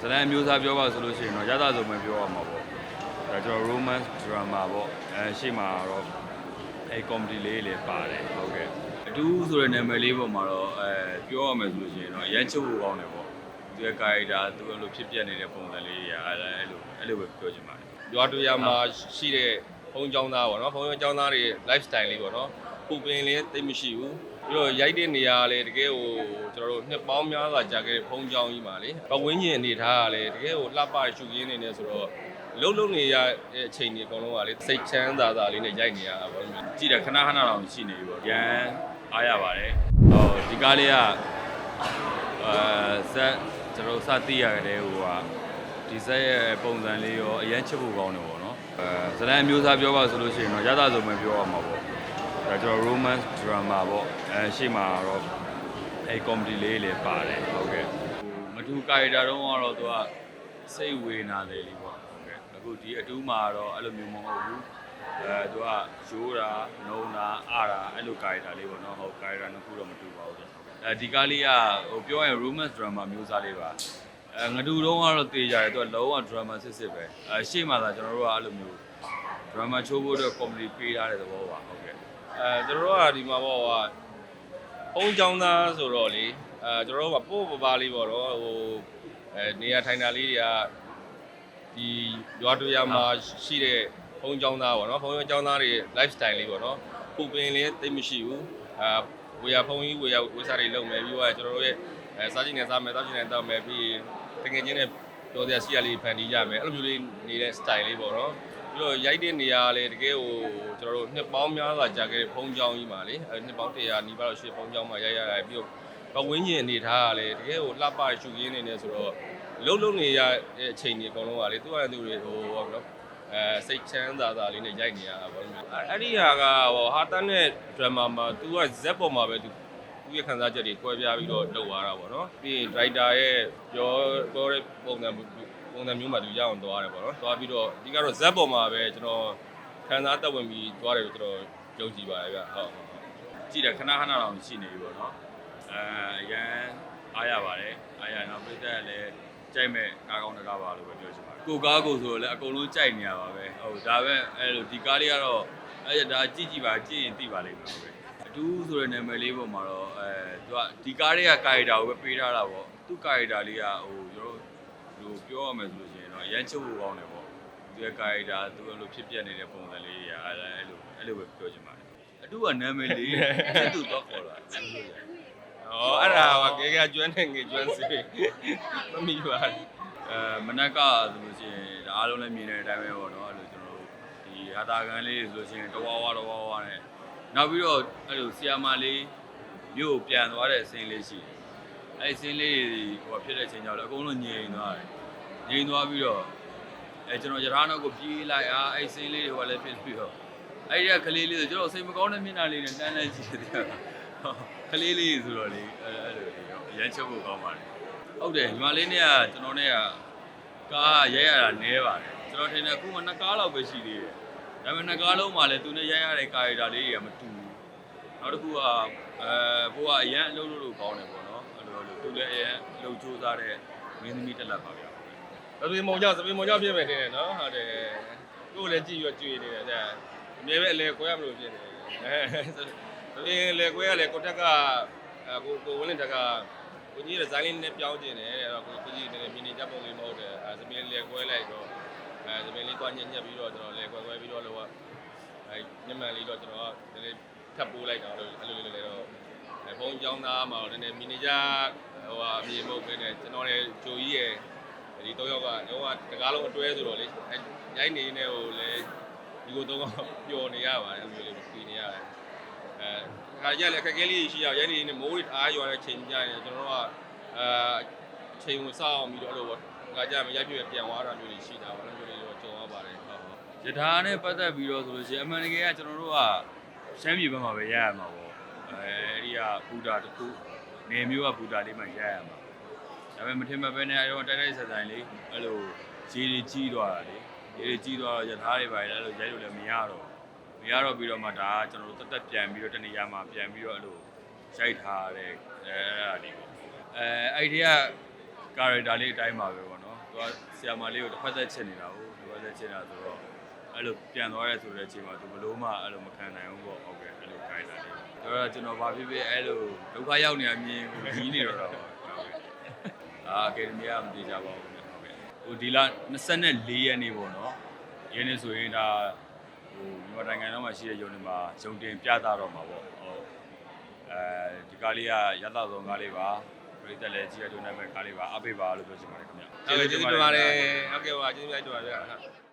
ဇလန်မျိုးစားပြောပါဆိုလို့ရှိရင်တော့ရသဆုံးပဲပြောရမှာပေါ့ဒါကျွန်တော် romance drama ပေါ့အဲရှေ့မှာတော့အဲ comedy လေးလည်းပါတယ်ဟုတ်ကဲ့အတူဆိုတဲ့နာမည်လေးပေါ်မှာတော့အဲပြောရမယ်ဆိုလို့ရှိရင်တော့ရမ်းချုပ်ဖို့ကောင်းတယ်ပေါ့သူရဲ့ character သူအဲ့လိုဖြစ်ပျက်နေတဲ့ပုံစံလေးတွေကအဲ့အဲ့လိုအဲ့လိုပဲပြောချင်ပါတယ်ရွာတူရမှာရှိတဲ့ဘုံကျောင်းသားပေါ့နော်ဘုံကျောင်းသားတွေ lifestyle လေးပေါ့နော်ပူပင်လေးသိပ်မရှိဘူး ပြီးတော့ရိုက်တဲ့နေရာကလည်းတကယ်ဟိုကျွန်တော်တို့နှစ်ပေါင်းများစွာကြာခဲ့တဲ့ဘုံကျောင်းကြီးမှာလေပဝင်းကျင်အနေထားကလည်းတကယ်ဟိုလှပရှုခင်းနေနေဆိုတော့လုံးလုံးနေရတဲ့အချိန်ကြီးအကုန်လုံးကလေစိတ်ချမ်းသာသာလေးနဲ့ရိုက်နေရတာပေါ့နော်ကြည့်တယ်ခဏခဏတော့ရှိနေပြီပေါ့ရန်အားရပါတယ်ဟောဒီကားလေးကအဲဇက်ကျွန်တော်စသိရကြတဲ့ဟိုကဒီဇက်ရဲ့ပုံစံလေးရောအရန်ချစ်ဖို့ကောင်းတယ်ပေါ့နော်အဲဇလန်မျိုးစားပြောပါဆိုလို့ရှိရင်တော့ရသဆုံးပဲပြောရမှာပေါ့ ဒါကျွန်တော် romance drama ပေါ့အဲရှေ့မှာတော့အဲ comedy လေးလည်းပါတယ်ဟုတ်ကဲ့ဟိုမတူ character တော့ကတော့သူကစိတ်ဝေနာတယ်လीပေါ့ဟုတ်ကဲ့အခုဒီအတူးမှာတော့အဲ့လိုမျိုးမဟုတ်ဘူးအဲသူကရိုးတာနှုံတာအားတာအဲ့လို character လေးပေါ့နော်ဟုတ် character နှစ်ခုတော့မတူပါဘူးဆိုအဲဒီကားလေးကဟိုပြောရင် romance drama မျိုးစားလေးပါအဲငတူတုံးကတော့တေးကြတယ်သူကလုံးဝ drama စစ်စစ်ပဲအဲရှေ့မှာသာကျွန်တော်တို့ကအဲ့လိုမျိုး drama ချိုးဖို့အတွက် comedy ပေးထားတဲ့သဘောပါဟုတ်ကဲ့ အဲကျွန်တော်တို့ကဒီမှာပေါ့ဟာဘုံကျောင်းသားဆိုတော့လေအဲကျွန်တော်တို့ကပို့ပပါလေးပေါ့တော့ဟိုအဲနေရာထိုင်တာလေးတွေကဒီရွာတူရမှာရှိတဲ့ဘုံကျောင်းသားပေါ့နော်ဘုံကျောင်းသားတွေ lifestyle လေးပေါ့နော်ပူပင်လေးသိပ်မရှိဘူးအဲဝေယဖုံကြီးဝေယဝေစားတွေလုပ်မယ်ပြီးတော့ကျွန်တော်တို့ရဲ့အဲစားချင်းနဲ့စားမယ်တောက်ချင်းနဲ့တောက်မယ်ပြီးတကယ်ချင်းနဲ့ပြောစရာရှိရလေးဖန်တီးရမယ်အဲ့လိုမျိုးလေးနေတဲ့ style လေးပေါ့နော် ပြီးတော့ရိုက်တဲ့နေရာကလည်းတကယ်ဟိုကျွန်တော်တို့နှစ်ပေါင်းများစွာကြာခဲ့တဲ့ဖုံးကြောင်းကြီးမှာလေအဲနှစ်ပေါင်း100နီးပါးလို့ရှိတဲ့ဖုံးကြောင်းမှာရိုက်ရတာပြီးတော့ပဝင်းကျင်အနေထားကလည်းတကယ်ဟိုလှပရှုခင်းနေနေဆိုတော့လုံးလုံးနေရတဲ့အချိန်ကြီးအကုန်လုံးကလေသူ့အတူတွေဟိုဘောနော်အဲစိတ်ချမ်းသာသာလေးနဲ့ရိုက်နေရတာပေါ့နော်အဲ့ဒီဟာကဟိုဟာတန်တဲ့ drama မှာ तू ကဇက်ပေါ်မှာပဲ तू သူ့ရဲ့ခံစားချက်တွေကွဲပြားပြီးတော့လုပ်သွားတာပေါ့နော်ပြီးရင် writer ရဲ့ပြောပြောတဲ့ပုံစံ ပုံစံမျိုးမှာသူရအောင်သွားတယ်ပေါ့နော်သွားပြီးတော့ဒီကတော့ဇက်ပေါ်မှာပဲကျွန်တော်ခံစားသက်ဝင်ပြီးသွားတယ်လို့ကျွန်တော်ယုံကြည်ပါတယ်ဗျဟုတ်ဟုတ်ဟုတ်ကြည့်တယ်ခဏခဏတော့ရှိနေပြီပေါ့နော်အဲအရန်အားရပါတယ်အားရတော့ပြည့်တဲ့လည်းကြိုက်မဲ့ကားကောင်းတကားပါလို့ပဲပြောချင်ပါတယ်ကိုကားကိုဆိုတော့လည်းအကုန်လုံးကြိုက်နေရပါပဲဟုတ်ဒါပဲအဲ့လိုဒီကားလေးကတော့အဲ့ဒါကြည့်ကြည့်ပါကြည့်ရင်သိပါလိမ့်မယ်ဟုတ်ကဲ့အတူဆိုတဲ့နာမည်လေးပေါ်မှာတော့အဲသူကဒီကားလေးက character ကိုပဲပေးထားတာပေါ့သူ character လေးကဟိုကျွန်တော် ဟိုပြောရမယ်ဆိုလို့ရှိရင်တော့ရမ်းချုပ်ဖို့ကောင်းတယ်ပေါ့သူရဲ့ character သူအဲ့လိုဖြစ်ပျက်နေတဲ့ပုံစံလေးတွေကအဲ့အဲ့လိုအဲ့လိုပဲပြောချင်ပါတယ်အတူကနာမည်လေးစစ်သူတော့ခေါ်တာအဲ့လိုလေဩအဲ့ဒါကကေကကျွမ်းနေငေကျွမ်းစီမမီပါဘူးအဲမနက်ကဆိုလို့ရှိရင်ဒါအားလုံးလည်းမြင်တဲ့အတိုင်းပဲပေါ့နော်အဲ့လိုကျွန်တော်တို့ဒီဟာတာကန်လေးဆိုလို့ရှိရင်တဝါဝါတဝါဝါနဲ့နောက်ပြီးတော့အဲ့လိုဆီယာမာလေးမြို့ကိုပြန်သွားတဲ့ဆင်းလေးရှိတယ် အဲ့ဒီဆင်းလေးဟိုဖြစ်တဲ့ချိန်ကြောင့်လည်းအကုန်လုံးငြိမ်သွားတယ်ငြိမ်သွားပြီးတော့အဲကျွန်တော်ရထားနောက်ကိုပြေးလိုက်အားအဲ့ဒီဆင်းလေးတွေကလည်းဖြစ်ပြီးတော့အဲ့ဒီကကလေးလေးဆိုကျွန်တော်စိတ်မကောင်းတဲ့မျက်နှာလေးနဲ့တန်းတန်းကြည့်တယ်ကလေးလေးဆိုတော့လေအဲ့အဲ့လိုလေးတော့ရမ်းချက်ဖို့ကောင်းပါတယ်ဟုတ်တယ်ညီမလေးနဲ့ကကျွန်တော်နဲ့ကကားရိုက်ရတာနဲပါတယ်ကျွန်တော်ထင်တယ်အခုမှနှစ်ကားလောက်ပဲရှိသေးတယ်ဒါပေမဲ့နှစ်ကားလုံးမှလည်းသူနဲ့ရိုက်ရတဲ့ကာရီတာလေးတွေကမတူဘူးနောက်တစ်ခုကအဲဘိုးကအရန်အလုပ်လုပ်လို့ကောင်းတယ်ပေါ့ နော်အဲ့လိုလိုသူလည်းအရန်အလုပ်စူးစမ်းတဲ့မင်းသမီးတစ်လက်ပါဗျာသပင်မုံကြောင့်သပင်မုံကြောင့်ဖြစ်မယ်ထင်တယ်နော်ဟုတ်တယ်ကိုယ်လည်းကြည့်ရကြွေနေတယ်တဲ့အမြဲပဲအလဲခွဲရမလို့ဖြစ်နေတယ်အဲသပင်လေခွဲရလေကိုတက်ကကိုကိုဝင်းလင်တက်ကကိုကြီးရဲ့ဇိုင်းလေးနဲ့ပြောင်းကျင်တယ်အဲ့တော့ကိုကိုကြီးနည်းနည်းမြင်နေကြပုံလေးမဟုတ်တယ်အဲသပင်လေခွဲလိုက်တော့အဲသပင်လေးကွာညက်ညက်ပြီးတော့ကျွန်တော်လေခွဲခွဲပြီးတော့လောကအဲညမှန်လေးတော့ကျွန်တော်ကနည်းနည်းထပ်ပိုးလိုက်တာလို့အဲ့လိုလေးလည်းတော့ အဲဖုန်းကြောင်းသားမှာတော့နည်းနည်းမြင်နေကြဟိုဟာအမြင်မဟုတ်ပဲနဲ့ကျွန်တော်လည်းဂျိုကြီးရဲ့ဒီတော့ရောက်ကတော့တကားလုံးအတွဲဆိုတော့လေအဲရိုက်နေနေဟိုလေဒီကိုတော့ပျော်နေရပါတယ်အမျိုးလေးပြီးနေရတယ်အဲခါကြလည်းအခက်အခဲလေးရှိရရိုက်နေနေမိုးတွေအားရွာတဲ့ချိန်ကြရင်ကျွန်တော်တို့ကအဲချိန်ကိုစောင့်ပြီးတော့အဲ့လိုပေါ့ခါကြမရိုက်ပြည့်ပြန်သွားတာမျိုးတွေရှိတာပေါ့အဲ့လိုမျိုးလေးတော့ကြုံရပါတယ်ဟုတ်ဟုတ်ယထာနဲ့ပတ်သက်ပြီးတော့ဆိုလို့ရှိရင်အမှန်တကယ်ကကျွန်တော်တို့ကရှမ်းပြည်ဘက်မှာပဲရရမှာပေါ့ အဲအဲ့ဒီကဘူတာတစ်ခုနေမျိုးကဘူတာလေးမှရရမှာဒါပေမဲ့မထင်မှတ်ပဲနဲ့အဲ့တော့တိုက်တိုက်ဆက်ဆိုင်လေးအဲ့လိုခြေတွေကြီးသွားတာလေခြေတွေကြီးသွားတော့ယထာတွေပါလေအဲ့လိုရိုက်လို့လည်းမရတော့မရတော့ပြီးတော့မှဒါကကျွန်တော်တို့တက်တက်ပြန်ပြီးတော့တနေရာမှာပြန်ပြီးတော့အဲ့လိုရိုက်ထားတဲ့အဲအဲ့ဒါဒီပေါ့အဲအဲ့ဒီက character လေးအတိုင်းပါပဲပေါ့နော်သူကဆီယာမလေးကိုတစ်ဖက်သက်ချစ်နေတာကိုတစ်ဖက်သက်ချစ်နေတာဆိုတော့အဲ့လိုပြန်သွားရဲဆိုတဲ့အချိန်မှာသူဘလို့မှအဲ့လိုမခံနိုင်ဘူးပေါ့ဟုတ်ကဲ့အဲ့လို character လေး ဒါတော့ကျွန်တော်ဘာဖြစ်ဖြစ်အဲ့လိုဒုက္ခရောက်နေတာမြင်ကိုကြီးနေတော့တာပေါ့ဟုတ်ကဲ့အာအကယ်ဒမီကမသိကြပါဘူးဟုတ်ကဲ့ဟိုဒီလ24ရက်နေ့ပေါ့နော်ရင်းနေဆိုရင်ဒါဟိုမြန်မာနိုင်ငံတော်မှာရှိတဲ့ယုံနေမှာရုံတင်ပြသတော့မှာပေါ့ဟုတ်အဲဒီကားလေးကရသဆုံးကားလေးပါပြိတက်လည်းကြည့်ရကြုံနိုင်မဲ့ကားလေးပါအပိပါလို့ပြောချင်ပါတယ်ခင်ဗျဟုတ်ကဲ့ကျေးဇူးတင်ပါတယ်ဟုတ်ကဲ့ပါကျေးဇူးတင်ပါတယ်ဗျာ